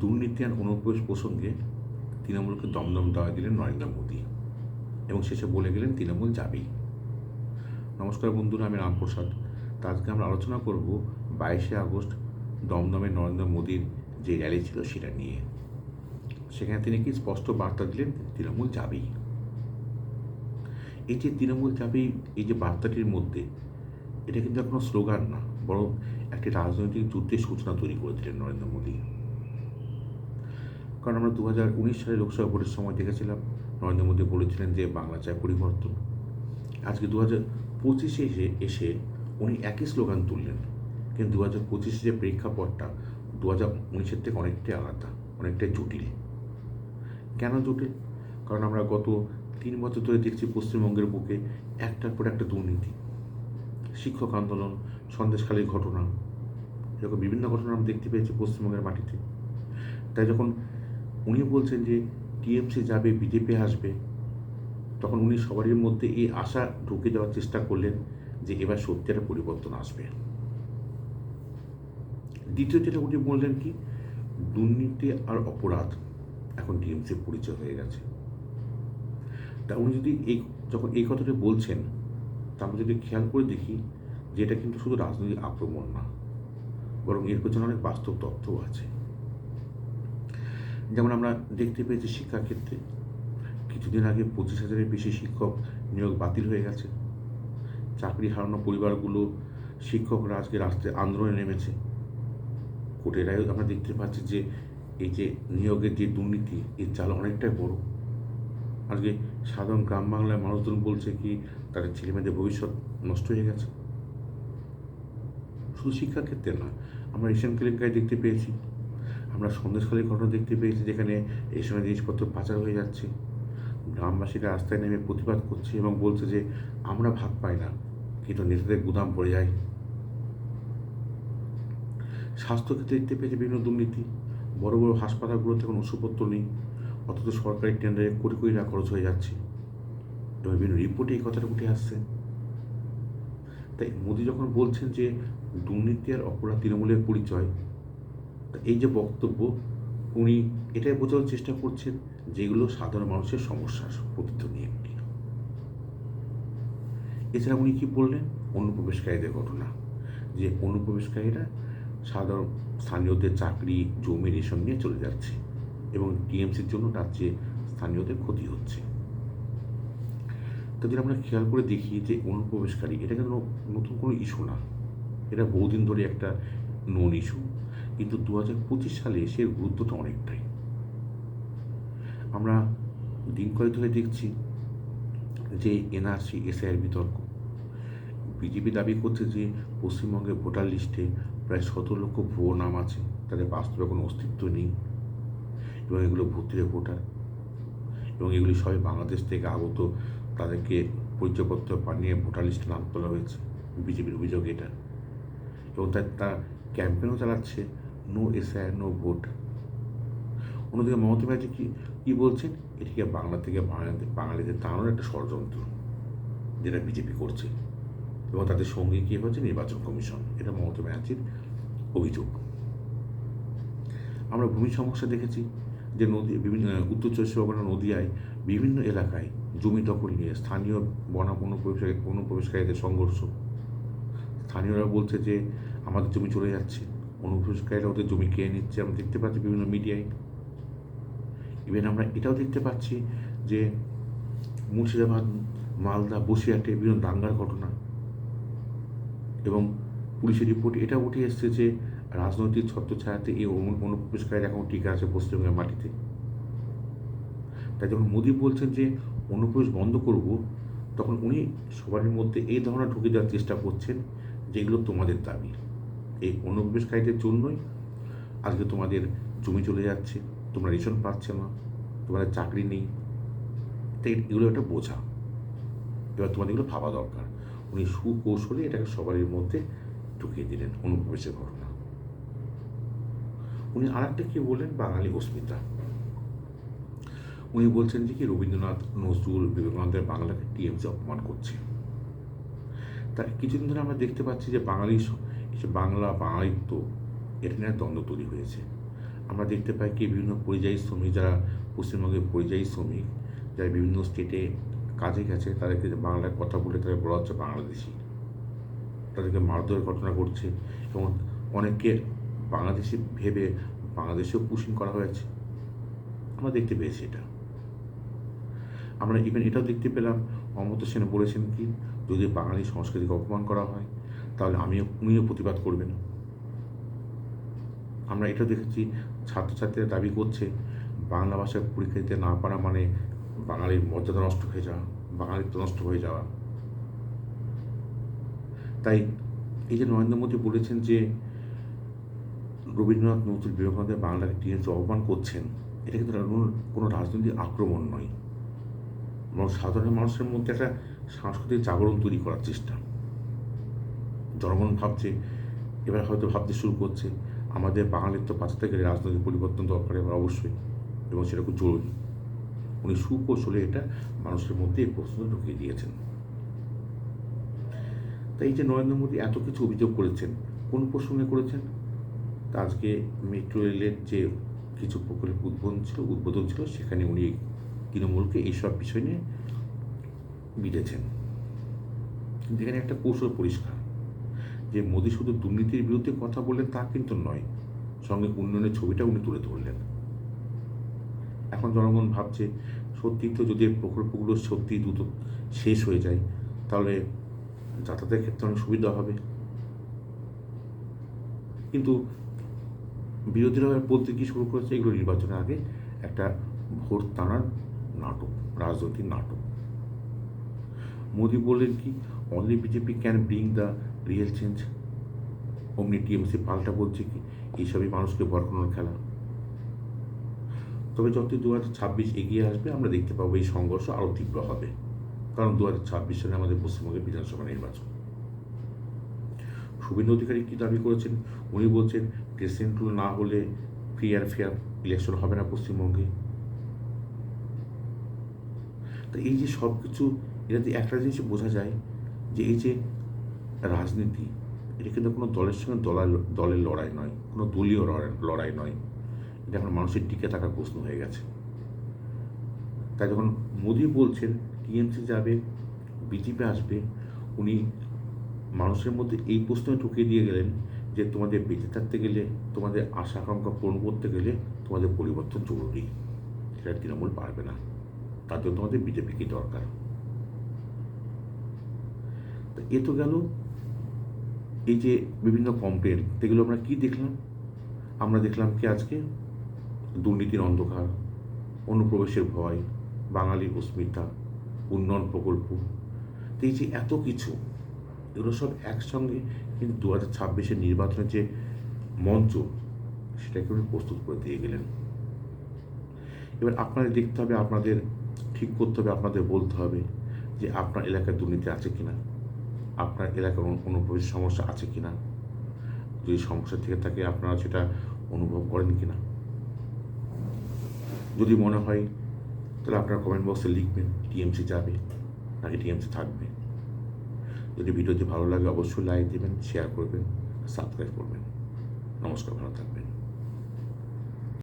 দুর্নীতি আর অনুপ্রবেশ প্রসঙ্গে তৃণমূলকে দমদম দেওয়া দিলেন নরেন্দ্র মোদী এবং শেষে বলে গেলেন তৃণমূল যাবেই। নমস্কার বন্ধুরা, আমি রামপ্রসাদ। তা আজকে আমরা আলোচনা করব বাইশে আগস্ট দমদমে নরেন্দ্র মোদীর যে র্যালি ছিল সেটা নিয়ে। সেখানে তিনি কি স্পষ্ট বার্তা দিলেন? তৃণমূল যাবেই। এই যে তৃণমূল যাবেই, এই যে বার্তাটির মধ্যে, এটা কিন্তু এখনও স্লোগান না, বরং একটি রাজনৈতিক যুদ্ধের সূচনা তৈরি করে দিলেন নরেন্দ্র মোদী। কারণ আমরা দু হাজার উনিশ সালে লোকসভা ভোটের সময় দেখেছিলাম, নরেন্দ্র মোদী বলেছিলেন যে বাংলা চায় পরিবর্তন। আজকে দু হাজার পঁচিশে এসে এসে উনি একই স্লোগান তুললেন। কিন্তু দু হাজার পঁচিশে যে প্রেক্ষাপটটা দু হাজার উনিশের থেকে অনেকটাই আলাদা, অনেকটাই জটিল। কেন জটিল? কারণ আমরা গত তিন বছর ধরে দেখছি পশ্চিমবঙ্গের বুকে একটার পর একটা দুর্নীতি, শিক্ষক আন্দোলন, সন্দেশখালীর ঘটনা, এরকম বিভিন্ন ঘটনা আমরা দেখতে পেয়েছি পশ্চিমবঙ্গের মাটিতে। তাই যখন উনি বলছেন যে টিএমসি যাবে, বিজেপি আসবে। তখন উনি সবারই মধ্যে এই আশা ঢুকে দেওয়ার চেষ্টা করলেন যে এবার সত্যি একটা পরিবর্তন আসবে। দ্বিতীয় যেটা উনি বললেন কি, দুর্নীতি আর অপরাধ এখন টিএমসির পরিচয় হয়ে গেছে। তা উনি যদি এই, যখন এই কথাটা বলছেন, তা আমরা যদি খেয়াল করে দেখি যে এটা কিন্তু শুধু রাজনৈতিক আক্রমণ না, বরং এর পেছনে অনেক বাস্তব তথ্যও আছে। যেমন আমরা দেখতে পেয়েছি শিক্ষাক্ষেত্রে, কিছুদিন আগে পঁচিশ হাজারের বেশি শিক্ষক নিয়োগ বাতিল হয়ে গেছে। চাকরি হারানো পরিবারগুলো শিক্ষকরা আজকে রাস্তায় আন্দোলনে নেমেছে। কোর্টের রায়েও আমরা দেখতে পাচ্ছি যে এই যে নিয়োগের যে দুর্নীতি, এর চাল অনেকটাই বড়। আজকে সাধারণ গ্রাম বাংলার মানুষজন বলছে কি, তাদের ছেলেমেয়েদের ভবিষ্যৎ নষ্ট হয়ে গেছে। শুধু শিক্ষাক্ষেত্রে না আমরা এশিয়ান কেলেঙ্কারি দেখতে পেয়েছি। আমরা সন্দেশখালীর ঘটনা দেখতে পেয়েছি যেখানে এই সময় জিনিসপত্র পাচার হয়ে যাচ্ছে। গ্রামবাসীরা রাস্তায় নেমে প্রতিবাদ করছে এবং বলছে যে, আমরা ভাগ পাই না, কিন্তু নেতাদের গুদাম পড়ে যায়। স্বাস্থ্যক্ষেত্রে দেখতে পেয়েছে বিভিন্ন দুর্নীতি। বড় বড় হাসপাতালগুলোতে কোনো ওষুধপত্র নেই, অথচ সরকারি টেন্ডারে কোটি কোটি টাকা খরচ হয়ে যাচ্ছে। এবং বিভিন্ন রিপোর্টে এই কথাটা উঠে আসছে। তাই মোদী যখন বলছেন যে, দুর্নীতি আর অপরাধ তৃণমূলের পরিচয় এই যে বক্তব্য, উনি এটাই বোঝানোর চেষ্টা করছেন যেগুলো সাধারণ মানুষের সমস্যা প্রতিধ্বনি একটি এছাড়া উনি কি বললেন? অনুপ্রবেশকারীদের ঘটনা। যে অনুপ্রবেশকারীরা সাধারণ স্থানীয়দের চাকরি, জমি, রেশন নিয়ে চলে যাচ্ছে এবং টিএমসির জন্য তার চেয়ে স্থানীয়দের ক্ষতি হচ্ছে। তো যদি আমরা খেয়াল করে দেখি যে অনুপ্রবেশকারী, এটা কিন্তু নতুন কোনো ইস্যু না। এটা বহুদিন ধরে একটা নন ইস্যু কিন্তু দু হাজার পঁচিশ সালে এসে গুরুত্বটা অনেকটাই। আমরা দিন কয়েক ধরে দেখছি যে এনআরসি এসআইয়ের বিতর্ক। বিজেপি দাবি করছে যে পশ্চিমবঙ্গের ভোটার লিস্টে প্রায় সতেরো লক্ষ ভুয়ো নাম আছে, তাদের বাস্তবে কোনো অস্তিত্ব নেই। এবং এগুলো ভূতিরে ভোটার। এবং এগুলি সবাই বাংলাদেশ থেকে আগত তাদেরকে পরিচয়পত্র বানিয়ে ভোটার লিস্টে নাম তোলা হয়েছে। বিজেপির অভিযোগ এটা। এবং তার তারা ক্যাম্পেনও চালাচ্ছে নো এসআই নো ভোট অন্যদিকে মমতা ব্যানার্জি কি, কী বলছেন? এটিকে বাংলা থেকে বাঙালিদের বাঙালিদের তাড়ানোর একটা ষড়যন্ত্র যেটা বিজেপি করছে। এবং তাদের সঙ্গে কী হচ্ছে নির্বাচন কমিশন। এটা মমতা ব্যানার্জির অভিযোগ। আমরা ভূমি সমস্যা দেখেছি যে নদী, বিভিন্ন, উত্তর চব্বিশ পরগনা নদীয়ায় বিভিন্ন এলাকায় জমি দখল নিয়ে স্থানীয় বনা অনুপ্রবেশকারী অনুপ্রবেশকারীদের সংঘর্ষ। স্থানীয়রা বলছে যে, আমাদের জমি চলে যাচ্ছে। অনুপ্রবেশকারীরা ওদের জমি খেয়ে নিচ্ছে। আমরা দেখতে পাচ্ছি বিভিন্ন মিডিয়ায়। ইভেন আমরা এটাও দেখতে পাচ্ছি যে মুর্শিদাবাদ, মালদা, বসিরহাটে বিভিন্ন দাঙ্গার ঘটনা। এবং পুলিশের রিপোর্ট এটা উঠে এসছে যে রাজনৈতিক ছত্রছায়াতে এই অনু- অনুপ্রবেশকারীরা এখন টিকে আছে পশ্চিমবঙ্গের মাটিতে। তাই যখন মোদী বলছেন যে অনুপ্রবেশ বন্ধ করব, তখন উনি সবার মধ্যে এই ধারণা ঢুকে দেওয়ার চেষ্টা করছেন যেগুলো তোমাদের দাবি। এই অনুপ্রবেশকারীদের জন্যই আজকে তোমাদের জমি চলে যাচ্ছে। তোমরা রেশন পাচ্ছে না তোমাদের চাকরি নেই। তাই এগুলো একটা বোঝা। এবার তোমাদের এগুলো ভাবা দরকার। উনি সুকৌশলে এটাকে সবারই মধ্যে ঢুকিয়ে দিলেন অনুপ্রবেশের ঘটনা। উনি আর একটা কি বললেন? বাঙালি অস্মিতা। উনি বলছেন যে কি রবীন্দ্রনাথ নজরুল বিবেকানন্দের বাংলাকে টিএমসি অপমান করছে। তা কিছুদিন ধরে আমরা দেখতে পাচ্ছি যে বাঙালি যে বাংলা বাঙালিত্ব এটা নিয়ে দ্বন্দ্ব তৈরি হয়েছে। আমরা দেখতে পাই কি বিভিন্ন পরিযায়ী শ্রমিক, যারা পশ্চিমবঙ্গের পরিযায়ী শ্রমিক, যারা বিভিন্ন স্টেটে কাজে গেছে, তাদেরকে বাংলায় কথা বলে তাদের বলা হচ্ছে বাংলাদেশি। তাদেরকে মারধরের ঘটনা ঘটছে এবং অনেককে বাংলাদেশি ভেবে বাংলাদেশেও পুশিং করা হয়েছে। আমরা দেখতে পেয়েছি এটা। আমরা ইভেন এটাও দেখতে পেলাম, অমর্ত্য সেন বলেছেন কি, যদি বাঙালি সংস্কৃতিকে অপমান করা হয় তাহলে আমিও, উনিও প্রতিবাদ করবেন। আমরা এটা দেখেছি, ছাত্রছাত্রীরা দাবি করছে, বাংলা ভাষায় পরীক্ষা দিতে না পারা মানে বাঙালির মর্যাদা নষ্ট হয়ে যাওয়া বাঙালিত্ব নষ্ট হয়ে যাওয়া। তাই এই যে নরেন্দ্র মোদী বলেছেন যে রবীন্দ্রনাথ নজরুল বিবেকানন্দ বাংলাকে টিএনসি অপমান করছেন, এটা কিন্তু কোনো- রাজনৈতিক আক্রমণ নয়। সাধারণ মানুষের মধ্যে একটা সাংস্কৃতিক জাগরণ তৈরি করার চেষ্টা। জনগণ ভাবছে, এবার হয়তো ভাবতে শুরু করছে। আমাদের বাঙালিত্ব বাঁচাতে গেলে রাজনৈতিক পরিবর্তন দরকার এবার অবশ্যই, এবং সেটা খুব জরুরি। উনি সুকৌশলে এটা মানুষের মধ্যে এই প্রশ্ন ঢুকিয়ে দিয়েছেন। তাই এই যে নরেন্দ্র মোদী এত কিছু অভিযোগ করেছেন, কোন প্রসঙ্গে করেছেন? তা আজকে মেট্রো রেলের যে কিছু প্রকল্প উদ্বোধন ছিল উদ্বোধন ছিল, সেখানে উনি তৃণমূলকে এইসব বিষয় নিয়ে বিঁধেছেন। কিন্তু এখানে একটা কৌশল পরিষ্কার। যে মোদি শুধু দুর্নীতির বিরুদ্ধে কথা বললেন তা কিন্তু নয়, সঙ্গে উন্নয়নের ছবিটা উনি তুলে ধরলেন। এখন জনগণ ভাবছে, সত্যি তো যদি প্রকল্পগুলো সত্যি দ্রুত শেষ হয়ে যায়, তাহলে যাতায়াতের ক্ষেত্রে অনেক সুবিধা হবে। কিন্তু বিরোধীরা বলতে কি শুরু করেছে? এগুলো নির্বাচনের আগে একটা ভোট টানার নাটক, রাজনৈতিক নাটক। মোদি বললেন কি, only BJP can bring the real change অমনি টিএমসি পাল্টা বলছে কি, এইসবই মানুষকে ভরকানোর খেলা। তবে যতই দু হাজার ছাব্বিশ এগিয়ে আসবে, আমরা দেখতে পাবো এই সংঘর্ষ আরও তীব্র হবে। কারণ দু হাজার ছাব্বিশ সালে আমাদের পশ্চিমবঙ্গের বিধানসভা নির্বাচন। শুভেন্দু অধিকারী কী দাবি করেছেন? উনি বলছেন প্রেসিডেন্ট রুল না হলে ফ্রি অ্যান্ড ফেয়ার ইলেকশন হবে না পশ্চিমবঙ্গে। তো এই যে সব কিছু এটাতে একটা জিনিস বোঝা যায় যে এই যে রাজনীতি, এটা কিন্তু কোনো দলের সঙ্গে দলার দলের লড়াই নয়, কোনো দলীয় লড়াই- নয়। এটা এখন মানুষের টিকে থাকার প্রশ্ন হয়ে গেছে। তাই যখন মোদি বলছেন, টিএমসি যাবে, বিজেপি আসবে, উনি মানুষের মধ্যে এই প্রশ্ন ঢুকিয়ে দিয়ে গেলেন যে তোমাদের বেঁচে থাকতে গেলে, তোমাদের আশা আকাঙ্ক্ষা পূরণ করতে গেলে তোমাদের পরিবর্তন জরুরি। সেটা তৃণমূল পারবে না। তার জন্য তোমাদের বিজেপিকে দরকার। এ তো গেল এই যে বিভিন্ন কমপ্লেন এগুলো আমরা কি দেখলাম? আমরা দেখলাম কি আজকে? দুর্নীতির অন্ধকার, অনুপ্রবেশের ভয়, বাঙালি অস্মিতা, উন্নয়ন প্রকল্প। এই যে এত কিছু, এগুলো সব একসঙ্গে কিন্তু দু হাজার ছাব্বিশের নির্বাচনের যে মঞ্চ, সেটাকে উনি প্রস্তুত করে দিয়ে গেলেন। এবার আপনাদের দেখতে হবে, আপনাদের ঠিক করতে হবে, আপনাদের বলতে হবে যে আপনার এলাকায় দুর্নীতি আছে কিনা। আপনার এলাকার কোনো সমস্যা আছে কি না যদি সমস্যা থেকে থাকে, আপনারা সেটা অনুভব করেন কি না যদি মনে হয়, তাহলে আপনারা কমেন্ট বক্সে লিখবেন টিএমসি যাবে নাকি টিএমসি থাকবে। যদি ভিডিওটি ভালো লাগে, অবশ্যই লাইক দেবেন শেয়ার করবেন সাবস্ক্রাইব করবেন। নমস্কার, ভালো থাকবেন।